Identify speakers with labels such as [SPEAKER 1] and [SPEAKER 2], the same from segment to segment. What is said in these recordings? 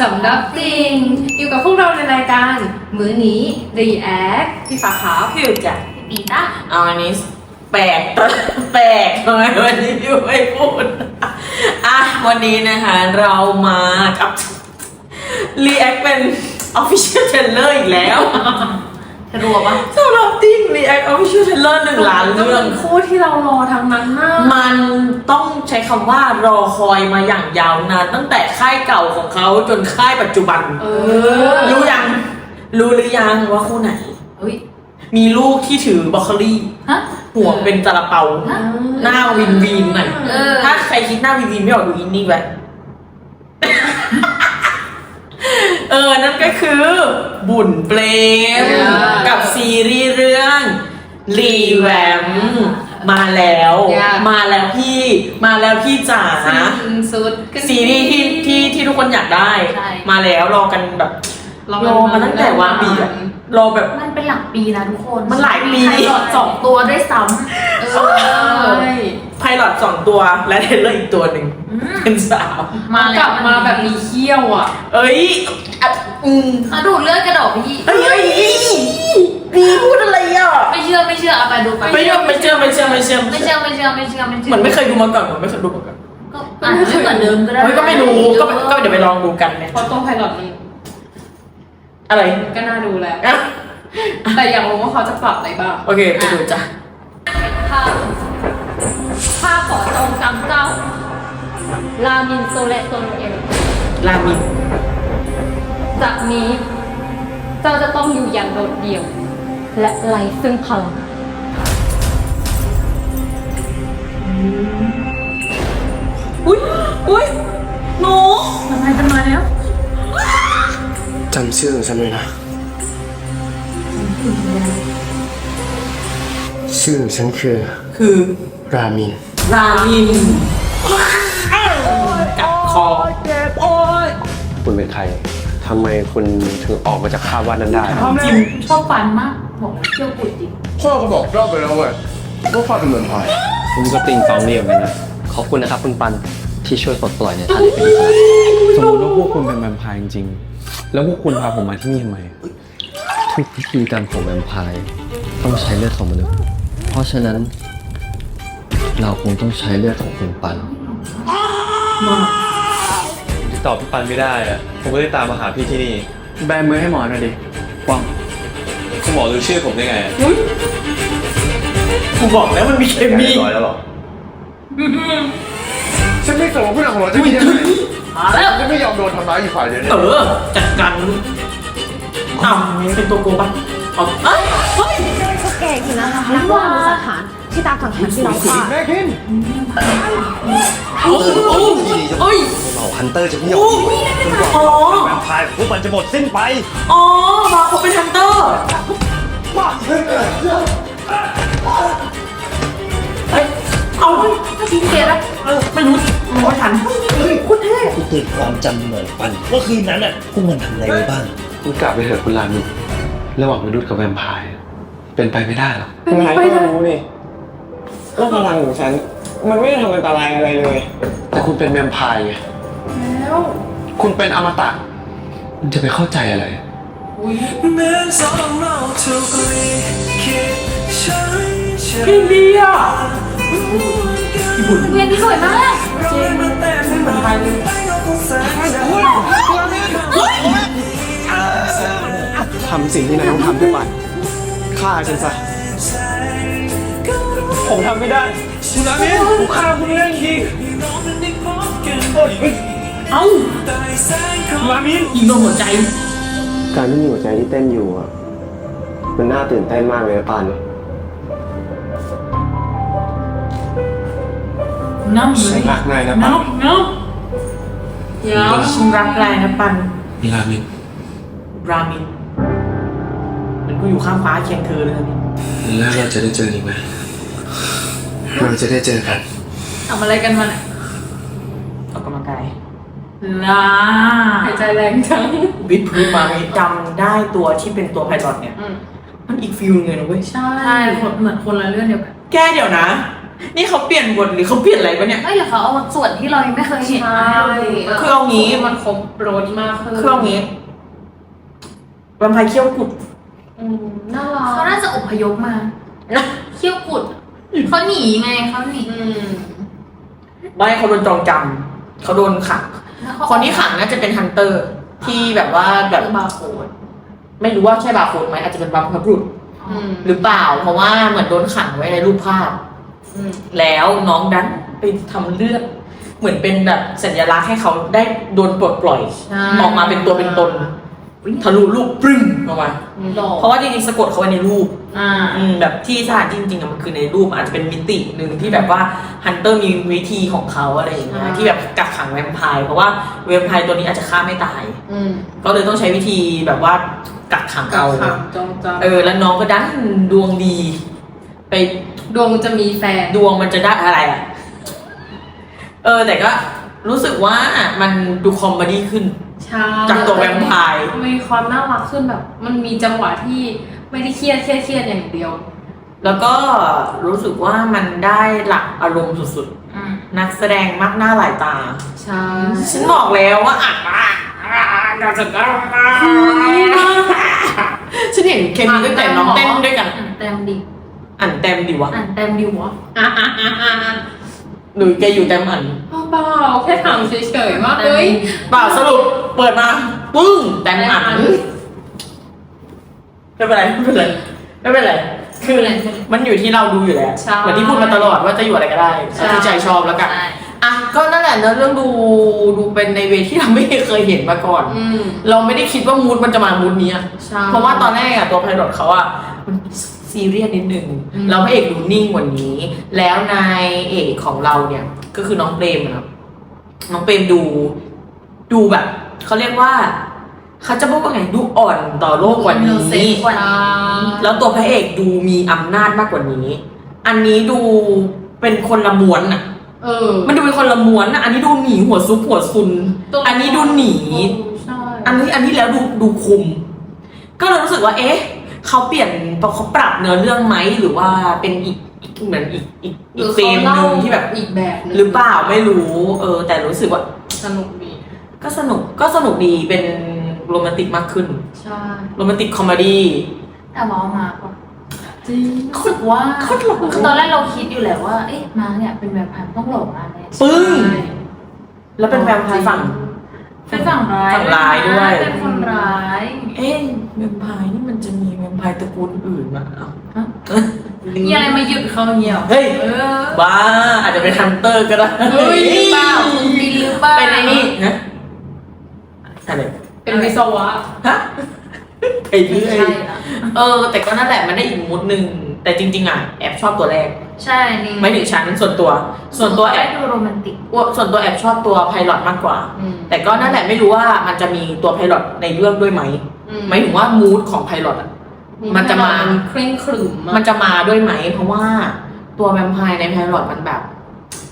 [SPEAKER 1] สำรับจริงอยู่กับพวกเราในรายการ มื้อนี้ React พี่ฟ้าขาว
[SPEAKER 2] พี่อุจ้ะ
[SPEAKER 1] ปีต้า
[SPEAKER 2] เอาอันนี้แปลกแปลกทำไมวันนี้พี่ไม่พูดอะวันนี้นะคะเรามากับรีแอคเป็น Official Trailer อีกแล้ว
[SPEAKER 1] จะรัวปะ
[SPEAKER 2] สำหรับติ้งรีแอค Official Trailer หนึ่งล้านเรื่อง
[SPEAKER 1] คู่ที่เรารอทั้งนั้นน่ะ
[SPEAKER 2] มันต้องใช้คำว่ารอคอยมาอย่างยาวนานตั้งแต่ค่ายเก่าของเขาจนค่ายปัจจุบัน
[SPEAKER 1] เออ
[SPEAKER 2] รู้ยัง รู้หรือยังว่าคู่ไหน
[SPEAKER 1] เฮ้ย
[SPEAKER 2] มีลูกที่ถือบรอกโคลี
[SPEAKER 1] ฮะ
[SPEAKER 2] หัวเป็นซาลาเปา
[SPEAKER 1] ฮะ
[SPEAKER 2] หน้าวินวินหน่อย
[SPEAKER 1] เออ
[SPEAKER 2] ถ้าใครคิดหน้าวินวินไม่ออกดูอินนี่แบบ เออ นั่นก็คือบุญเปลม
[SPEAKER 1] เออ
[SPEAKER 2] กับซีรีส์เรื่องรีแวมมาแล้ว
[SPEAKER 1] ยาก
[SPEAKER 2] มาแล้วพี่มาแล้วพี่จ๋า
[SPEAKER 1] สิ้นสุดขึ้น
[SPEAKER 2] ซีรีส์ที่ที่ที่ทุกคนอยากได้
[SPEAKER 1] ใช่
[SPEAKER 2] มาแล้วรอกันแบบ
[SPEAKER 1] รอ
[SPEAKER 2] รอมาตั้งแต่วางปีอะรอแบบ
[SPEAKER 3] มันเป็นหลักปีนะทุกคน
[SPEAKER 2] มันหลายปี
[SPEAKER 3] ไพลอตสองตัวด้วยซ้ำ
[SPEAKER 1] เอ
[SPEAKER 2] ใช่
[SPEAKER 1] อ
[SPEAKER 2] ไพลอตสองตัวและเทรลเลอร์อีกตัวหนึ่ง
[SPEAKER 3] อืม
[SPEAKER 2] เป็นสาม
[SPEAKER 3] มา
[SPEAKER 1] กลับมาแบบมีเขี้ยวอะ
[SPEAKER 2] เอ้ยอะอืม
[SPEAKER 3] มาดูดเลือดกระดกพี่
[SPEAKER 2] เอ้ยเอ้ยดีพูดอะไรอะ
[SPEAKER 3] ไม่เชื่อไม่เชื่อเอาไปดูไป
[SPEAKER 2] ไม่เชื่อไม่เชื่อไม่เชื่อไม่เชื่อ
[SPEAKER 3] ไม่เชื่อไม่เชื่อไม่เชื่อไม่เชื่อ
[SPEAKER 2] เหมือนไม่เคยดูมาก่อนเหมือนไม่เคยดูมาก่อน
[SPEAKER 3] ก็อาจจะไม่เหมือนเดิมก็ได้
[SPEAKER 2] เฮ้ยก็ไม่รู้ก็ก็เดี๋ยวไปลองดูกันเนี่ย
[SPEAKER 1] เพราะตัวไพลอตมัน
[SPEAKER 2] อะไร
[SPEAKER 1] ก็น่าดูแล้ว
[SPEAKER 2] อะ
[SPEAKER 1] แต่อยากรู้ว่าเขาจะปรับอะไรบ้าง
[SPEAKER 2] โอเคไปดูจ้ะ
[SPEAKER 3] ข้า ข้าขอจองจำเจ้ารามินโซและโซนเอล
[SPEAKER 2] รามิน
[SPEAKER 3] จากนี้เจ้าจะต้องอยู่อย่างโดดเดี่ยว และไร้ซึ่งพลัง
[SPEAKER 2] อุ้ยอุ้ยหนู
[SPEAKER 3] มันมาจะมาแล้ว
[SPEAKER 4] จำชื่อของฉันไว้นะ ชื่อของฉันคือ
[SPEAKER 2] คือ
[SPEAKER 4] รามิน
[SPEAKER 2] รามินกัดคอ
[SPEAKER 4] คุณเป็นใครทำไมคุณถึงออกมาจากคาบว่านั้นได้
[SPEAKER 2] จิ้ม
[SPEAKER 3] ชอบฟันมาก บอกว่าเที่ยวปุดจริง
[SPEAKER 4] พ่อก็บอกรอบไปแล้วเว้ยว่าพ่อเป็นเหมือนพาย
[SPEAKER 5] ผมก็ติงตองเรียบกันนะ ขอบคุณนะครับคุณปันที่ช่วยปลดปล่อยในทะเลเป็นอิสระ
[SPEAKER 6] สมมติว่าพวกคุณเป็นแวมไพร์จริงๆ แล้วพวกคุณพาผมมาที่นี่ทำไม
[SPEAKER 5] ทุกพิธีกรรมของแวมไพร์ต้องใช้เลือดของมนุษย์ เพราะฉะนั้น เราคงต้องใช้เลือดของคุณปัน
[SPEAKER 6] ที่ตอบพี่ปันไม่ได้อะผมก็เลยตามมาหาพี่ที่นี่ แบมือให้หมอหน่อยดิกว้างคุณหมอรู้ชื่อผมได้ไงอะ
[SPEAKER 2] กูบอกแล้วมันมีเคมี
[SPEAKER 6] ร้อยแล้วหรอ
[SPEAKER 4] ฉันไม่ส่งผู้นำของเราจะมีได้ไหม
[SPEAKER 2] มาแล้ว
[SPEAKER 4] ฉันไม่ยอมโดนทำร้ายอยู่ฝ่ายเดียวเนี่ย
[SPEAKER 2] เออจัดการอ้าวเป็นตัวโกงปะเอาเอ้ยเฮ้ย
[SPEAKER 7] พวกแกคือนะคะนักล่ามือสังหาร ที่ตามสังหารที่เราฆ่า
[SPEAKER 4] แม่คิน
[SPEAKER 2] โอ้โอ้โอ้ย
[SPEAKER 5] เหล่าฮันเตอร์จะไม่ยอ
[SPEAKER 2] โอ้
[SPEAKER 5] ม
[SPEAKER 2] อ๋อ
[SPEAKER 5] แวมไพร์พวกมันจะหมดสิ้นไป
[SPEAKER 2] อ๋อมาเขาเป็นฮันเตอร์เฮ้ยเอาทิ้งเกตอะเออไม่รู้มองไม่ทันโคตรเท่
[SPEAKER 5] กูตื่นความจำเหมือนปันว่าคืนนั้นอะพวกมันทำอะไรไว้บ้าง
[SPEAKER 4] คุณกลับไปเถอะคุณรามินระหว่างมนุษย์กับแวมไพร์เป็นไปไม่ได้หรอก
[SPEAKER 8] นาย ก็รู้นี่ว่าพลังของฉัน มันไม่ได้ทำอันตรายอะไรเลย
[SPEAKER 4] แต่คุณเป็นแวมไพร์ไง
[SPEAKER 1] แล้ว
[SPEAKER 4] คุณเป็นอมตะคุณจะไปเข้าใจอะไร
[SPEAKER 2] เพลงดีอะ
[SPEAKER 3] เวียนที่สวยมาก
[SPEAKER 8] ทำสิ่งที่นายต้องทำทุกวันฆ่าฉันซะ ผมทำไม่ได้คุณอามินผมฆ่าคุณไม่ได้จริง
[SPEAKER 2] เอ้า
[SPEAKER 8] คุณอามิน
[SPEAKER 2] ยิงโดนหัวใจ
[SPEAKER 4] การที่มีหัวใจที่เต้นอยู่อะมันน่าตื่นเต้นมากเลยนะปาน
[SPEAKER 2] น้ำเลย
[SPEAKER 4] รักนายนะปาน
[SPEAKER 2] น้ำน้ำเดี๋ยวฉันรักแรงนะปัน
[SPEAKER 4] รามิน
[SPEAKER 2] รามินเหมือนกูอยู่ข้างฟ้าเคียงเธอเลยเนี่ย
[SPEAKER 4] แล้วเราจะได้เจออีกไหม เราจะได้เจอกัน
[SPEAKER 3] ทำอะไรกันมันอะ
[SPEAKER 2] ออกกำลังกายนะ
[SPEAKER 1] หายใจแรงจัง
[SPEAKER 2] วิทพื้นมาจำได้ตัวที่เป็นตัวไพลอตเนี่ย
[SPEAKER 1] อืม
[SPEAKER 2] มันอีกฟิลหนึงเลยนะเว้ย
[SPEAKER 3] ใช่คนเหมือนคนละเรื่องเดียวกัน
[SPEAKER 2] แกเดี๋ยวนะ นี่เขาเปลี่ยนบทหรือเขาเปลี่ยนอะไรปะเนี่ย
[SPEAKER 3] ไม่หรอกเขาเอาส่วนที่เรายังไม่เคยเห็นมาให้เราดู
[SPEAKER 2] คือเอางี้
[SPEAKER 1] มันครบรสมากขึ้น
[SPEAKER 2] เครื่องนี้แวมไพร์เขี้ยวกุด
[SPEAKER 1] อืมน่ารัก
[SPEAKER 3] เขาน่าจะอพยพมา เขี้ยวกุด เขาหนีไงเขาหนี
[SPEAKER 1] อืม
[SPEAKER 2] ไม่เขาโดนจองจำเขาโดนขัง คนที่ขังน่าจะเป็นฮันเตอร์ ที่แบบว่าแบบ
[SPEAKER 1] บาร์โค้ด
[SPEAKER 2] ไม่รู้ว่าใช่บาร์โค้ดไหมอาจจะเป็นบาร์โค้ดรุษ
[SPEAKER 1] อืม
[SPEAKER 2] หรือเปล่า เพราะว่าเหมือนโดนขังไว้ในรูปภาพ
[SPEAKER 1] อืม
[SPEAKER 2] แล้วน้องดันไปทำเลือดเหมือนเป็นแบบสัญลักษณ์ให้เขาได้โดนปลดปล่อย
[SPEAKER 1] ใช่
[SPEAKER 2] ออกมาเป็นตัวเป็นตน ทะลุลูกปรึ้งออกมา
[SPEAKER 1] หล่อ
[SPEAKER 2] เพราะว่าจริงๆสะกดเขาไว้ในรูป
[SPEAKER 1] อ่า
[SPEAKER 2] อืมแบบที่สถานที่จริงๆอะมันคือในรูปอาจจะเป็นมิติหนึ่งที่แบบว่าฮันเตอร์มีวิธีของเขาอะไรอย่างเงี้ย
[SPEAKER 1] ใช่
[SPEAKER 2] ที่แบบกักขังแวมไพร์เพราะว่าแวมไพร์ตัวนี้อาจจะฆ่าไม่ตาย
[SPEAKER 1] อืม
[SPEAKER 2] ก็เลยต้องใช้วิธีแบบว่ากักขัง
[SPEAKER 1] กั
[SPEAKER 2] เอา
[SPEAKER 1] บขังจองจำ
[SPEAKER 2] เออแล้วน้องก็ดันดวงดี ไป
[SPEAKER 1] ดวงจะมีแฟน
[SPEAKER 2] ดวงมันจะได้อะไรอะ เออ แต่ก็รู้สึกว่ามันดูคอมเมดี้ขึ้น
[SPEAKER 1] ใช่
[SPEAKER 2] จากตัวแวมไพร์
[SPEAKER 1] มีความน่ารักขึ้นแบบ มันมีจังหวะที่ไม่ได้เครียดเครียดเครียดอย่างเดียว
[SPEAKER 2] แล้วก็รู้สึกว่ามันได้หลักอารมณ์สุดๆนักแสดงมากหน้าหลายตา
[SPEAKER 1] ใช่
[SPEAKER 2] ฉันบอกแล้วว่าอ่านมากการแสดงฉันเห็นเคมีตั้งแต่น้องเต้นด้วยกัน
[SPEAKER 3] อ่านเต็มดิ
[SPEAKER 2] อ่านเต็มดิวะ
[SPEAKER 3] อ่านเต็มดิวะ
[SPEAKER 1] อะอะอะอะอะ
[SPEAKER 2] หรือแกอยู่เต็มอ่าน
[SPEAKER 1] เบาๆแค่ถามเฉยๆว่าเอ้ย
[SPEAKER 2] เปล่าสรุปเปิดมาปึ้งเต็มอ่านไม่เป็นไรไม่เป็นไรไม่เป็นไรคือมันอยู่ที่เราดูอยู่แล้ว
[SPEAKER 1] ใช่
[SPEAKER 2] เหมือนที่พูดมาตลอดว่าจะอยู่อะไรก็ได้เอาที่ใจชอบแล้วกัน
[SPEAKER 3] ใช่
[SPEAKER 2] อะก็นั่นแหละเนื้อะเรื่องดูดูเป็นในเวที่เราไม่เคยเห็นมาก่อน
[SPEAKER 1] อืม
[SPEAKER 2] เราไม่ได้คิดว่ามูดมันจะมามูดนี้อะ
[SPEAKER 1] ใช่
[SPEAKER 2] เพราะว่าตอนแรกอะตัวไพลอตเขาอะมันซีเรียสนิดนึง
[SPEAKER 1] อืม
[SPEAKER 2] แล้วพระเอกดูนิ่งกว่านี้ แล้วนายเอกของเราเนี่ย ก็คือน้องเปรมอะครับน้องเปรมดูดูแบบเขาเรียกว่าเขาจะบอกว่าไงดูอ่อนต่อโลกกว่านี้
[SPEAKER 3] Innocent กว่านี้
[SPEAKER 2] แล้วตัวพระเอกดูมีอำนาจมากกว่านี้ อันนี้ดูเป็นคนละม้วนอะ
[SPEAKER 1] เออ
[SPEAKER 2] มันดูเป็นคนละม้วนอะอันนี้ดูหนีหัวซุกหัวซุนอันนี้ดูหนี
[SPEAKER 1] ใช่
[SPEAKER 2] อันนี้อันที่แล้วดูดูคุม ก็เลยรู้สึกว่า เอ๊ะเขาเปลี่ยนเขาปรับเนื้อเรื่องไหมหรือว่าเป็นอีกอีกเหมือนอีกอีก
[SPEAKER 1] ห
[SPEAKER 2] อี
[SPEAKER 1] รื
[SPEAKER 2] ก
[SPEAKER 1] อ
[SPEAKER 2] เฟร
[SPEAKER 1] เขา
[SPEAKER 2] มห
[SPEAKER 1] เล่า
[SPEAKER 2] นึ่งที่แบบ
[SPEAKER 1] อีกแบบนึง
[SPEAKER 2] หรือเปล่าไม่รู้ เออ แต่รู้สึกว่า
[SPEAKER 1] สนุกดี
[SPEAKER 2] ก็สนุกก็สนุกดีเป็นโรแมนติกมากขึ้น
[SPEAKER 1] ใช่
[SPEAKER 2] โรแมนติกคอมเมดี้
[SPEAKER 3] แต่ว้าวมากว่ะ
[SPEAKER 1] จริง
[SPEAKER 3] รู้สึกว่า
[SPEAKER 2] โคตรหล่อ
[SPEAKER 3] คือตอนแรกเราคิดอยู่แหละว่า เอ๊ะมาเนี่ยเป็นแบบพันต้องหลงมาแน่
[SPEAKER 2] ปึ้ง แล้วเป็นแวมไพร์ฝั่ง
[SPEAKER 3] เป็นฝั่งร้าย
[SPEAKER 2] ฝั่งร้ายด้วย
[SPEAKER 3] เป็นคนร้าย
[SPEAKER 2] เอ๊ะแวมไพร์นี่มันจะมีแวมไพร์ตระกูลอื่นมาเอ้าฮะ
[SPEAKER 3] มีอะไรมาหยุดเขาเงี้ยหรอ
[SPEAKER 2] เฮ้ย
[SPEAKER 3] เออ
[SPEAKER 2] บ้า อาจจะเป็นฮันเตอร์ก็ได้
[SPEAKER 3] เฮ้ยหรือเปล่ามีหรือเปล่า
[SPEAKER 2] เป็นไอ้นี่นะอะไร
[SPEAKER 1] เป็นวิศวะ
[SPEAKER 2] ฮะ ไปเรื่อย
[SPEAKER 3] ใช่นะ
[SPEAKER 2] เออ แต่ก็นั่นแหละมันได้อีกมูดหนึ่งแต่จริง ๆ อะแอบชอบตัวแรก
[SPEAKER 3] ใช่นี่
[SPEAKER 2] ไม่ถึงชั้นส่วนตัว ส่วนตัวแอ
[SPEAKER 3] ได้
[SPEAKER 2] บ
[SPEAKER 3] ดูโรแมนติก
[SPEAKER 2] ส่วนตัวแอบชอบตัวไพลอตมากกว่า
[SPEAKER 1] อืม
[SPEAKER 2] แต่ก็นั่นแหละไม่รู้ว่ามันจะมีตัวไพลอตในเรื่องด้วยไหม
[SPEAKER 1] อื
[SPEAKER 2] หมายถึงว่ามูดของไพลอตอะ มันจะมา
[SPEAKER 1] เคร่งขรึมอะ
[SPEAKER 2] มันจะมาด้วยไหม เพราะว่าตัวแวมไพร์ในไพลอตมันแบบ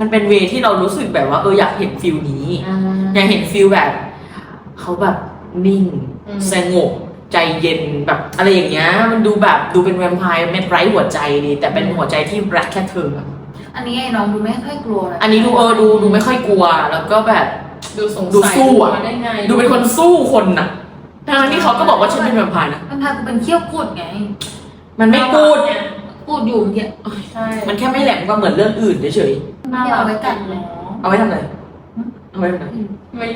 [SPEAKER 2] มันเป็นเวที่เรารู้สึกแบบว่าเอออยากเห็นฟิลนี้
[SPEAKER 1] อ่า
[SPEAKER 2] อยากเห็นฟิลแบบ เขาแบบนิ่ง
[SPEAKER 1] อืม
[SPEAKER 2] สงบ ใจเย็นแบบอะไรอย่างเงี้ยมันดูแบบดูเป็นแวมไพร์เม็ดไร้หัวใจดี แต่เป็นหัวใจที่รักแค่เธออะ
[SPEAKER 3] อันนี้ไอ้น้องดูไม่ค่อยกลัวเลย
[SPEAKER 2] อันนี้ดูเออดูดูไม่ค่อยกลัว แล้วก็แบบ
[SPEAKER 1] ดูสง
[SPEAKER 2] ดู
[SPEAKER 1] สัย
[SPEAKER 2] สู้อะ
[SPEAKER 1] มาได้ไง
[SPEAKER 2] ดูเป็นคนสู้คนน่ะทั้งที่เขาก็บอกว่าฉันเป็นแวมไพร์นะ
[SPEAKER 3] มันพากูเป็นเขี้ยวกุดไง
[SPEAKER 2] มันไม่พูด
[SPEAKER 3] พูดอยู่เมื่อกี้
[SPEAKER 1] ใช่
[SPEAKER 2] มันแค่ไม่แหลมก็เหมือนเรื่องอื่นเฉย
[SPEAKER 3] น่ารักไว้กัดเนาะ
[SPEAKER 2] ๆเอาไว้ทำอะไรเอาไว้ทำอะไร
[SPEAKER 1] ไม่ไม่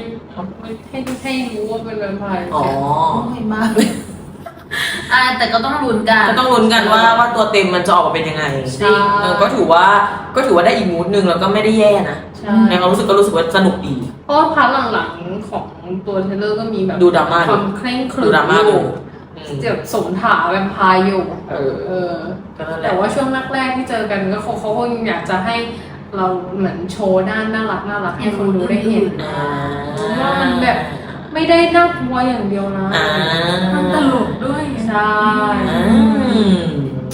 [SPEAKER 1] ให้ให้รู้ว่าเป็นแวมไพร์
[SPEAKER 2] อ๋อ
[SPEAKER 3] โอ้ยมากเลยอ่าแต่ก็ต้องลุ้นกัน
[SPEAKER 2] ก็ต้องลุ้นกันว่าว่าตัวเต็มมันจะออกมาเป็นยังไง
[SPEAKER 1] ใช่
[SPEAKER 2] เออก็ถือว่าก็ถือว่าได้อีกมูดหนึ่งแล้วก็ไม่ได้แย่นะ
[SPEAKER 1] ใช่
[SPEAKER 2] ในความรู้สึกก็รู้สึกว่าสนุกดี
[SPEAKER 1] เพราะว่าพาร์ทหลังๆของตัวเทรลเลอร์ก็มีแบบ
[SPEAKER 2] ดูดราม่า
[SPEAKER 1] ความเคร่งขรึ
[SPEAKER 2] ดู
[SPEAKER 1] ม
[SPEAKER 2] ดราม่า
[SPEAKER 1] อ
[SPEAKER 2] ดู
[SPEAKER 1] ยู่
[SPEAKER 2] อืม
[SPEAKER 1] เจ็บสมถาแวมไพร์อยู่
[SPEAKER 2] เออ
[SPEAKER 1] เออ
[SPEAKER 2] ก็นั่นแห
[SPEAKER 1] แต่
[SPEAKER 2] ละ
[SPEAKER 1] ว่าช่วงแรกๆที่เจอกันก็เขาเขาคงอยากจะให้ เราเหมือนโชว์ด้านน่ารักน่ารักให้คนดูได้เห็น
[SPEAKER 2] อ่า
[SPEAKER 1] ว่ามันแบบไม่ได้น่ากลัวอย่างเดียวนะ
[SPEAKER 2] อ่า
[SPEAKER 1] มันตลกด้วยใช่
[SPEAKER 2] อืม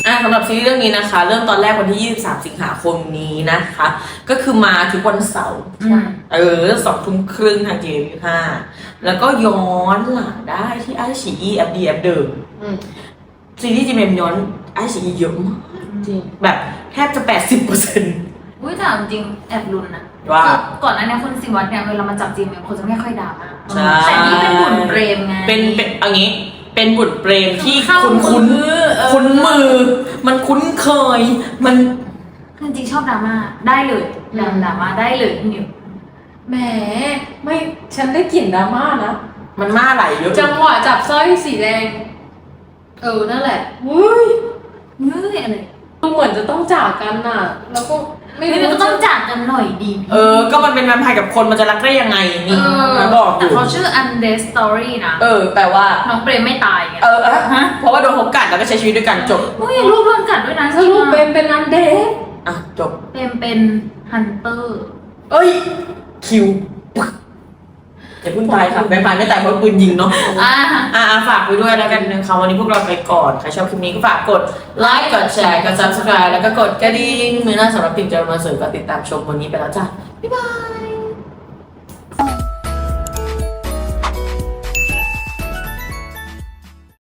[SPEAKER 2] อ่าสำหรับซีรีส์เรื่องนี้นะคะ เริ่มตอนแรกวันที่ 23 สิงหาคมนี้นะคะ ก็คือมาทุกวันเสาร์
[SPEAKER 3] อืม
[SPEAKER 2] เออสองทุ่มครึ่งทางเจมห้าแล้วก็ย้อนหลังได้ที่ไอชีอีแอปดีแอปเดิม
[SPEAKER 1] อืม
[SPEAKER 2] ซีรีส์จีเมมย้อนไอชีอีเยอะมาก
[SPEAKER 1] จริง
[SPEAKER 2] แบบแททบจะ 80เปอร์เซ็นต์
[SPEAKER 3] อุ้ยแต่เอาจริงๆแอบลุ้นนะ
[SPEAKER 2] ว่า
[SPEAKER 3] คือก่อนหน้านี้คุณสิวัตรเนี่ยเวลามาจับจริงเนี่ยคนจะไม่ค่อยด่ามา
[SPEAKER 2] ใช่
[SPEAKER 3] แต่นี่เป็นบุญเปรมไง
[SPEAKER 2] เป็นเป็นเอันนี้ เป็นบุตรเปรมที่
[SPEAKER 3] เข้า
[SPEAKER 2] คุ้นคุ้น
[SPEAKER 3] มือเออ
[SPEAKER 2] คุ้นมือ มันคุ้นเคย มัน
[SPEAKER 3] คือจริงๆชอบดราม่าได้เลยดราดราม่าได้เลยพี่นิว
[SPEAKER 1] แหมไม่ฉันได้กลิ่นดราม่านะ
[SPEAKER 2] มันมาไหลเยอะ
[SPEAKER 1] จังหวะจับสร้อยสีแดง เออนั่นแหละวุ้ย
[SPEAKER 3] เฮ้ยอะไร
[SPEAKER 1] ดูเหมือนจะต้องจากกันน่ะ แล้วก็ ไม่
[SPEAKER 3] เฮ้ยมันก็ต้องจากกันหน่อยดี
[SPEAKER 2] เออ ก็มันเป็นแวมไพร์กับคนมันจะรักได้ยังไงนี่
[SPEAKER 3] เออ
[SPEAKER 2] มันบอกอ
[SPEAKER 3] แต่
[SPEAKER 2] ยู่
[SPEAKER 3] เขาชื่อ Undead Story นะ
[SPEAKER 2] เออ แปลว่า
[SPEAKER 3] น้องเปรมไม่ตายไง
[SPEAKER 2] เออเออเพราะว่าโดนเขากัดแล้วก็ใช้ชีวิตด้วยกันจบ
[SPEAKER 3] เฮ้ยรูปโดนกัดด้วยนะ
[SPEAKER 1] สรุปเป็นเป็นอันเดท
[SPEAKER 2] อะจบ
[SPEAKER 3] เปรมเป็นฮันเตอร์
[SPEAKER 2] เอ้ย คิวปึ๊ก อย่าเพิ่งตายค่ะแวมไพร์ไม่ตายเพราะปืนยิงเนาะ
[SPEAKER 3] อ่า
[SPEAKER 2] อ่าฝากไว้ด้วยแล้วกันนะคะวันนี้พวกเราไปก่อนใครชอบคลิปนี้ก็ฝากกดไลค์กดแชร์กด subscribe แล้วก็กดกระดิ่งมือหน้าสำหรับติดเจอมาเสริมก็ติดตามชมวันนี้ไปแล้วจ้ะบ๊ายบาย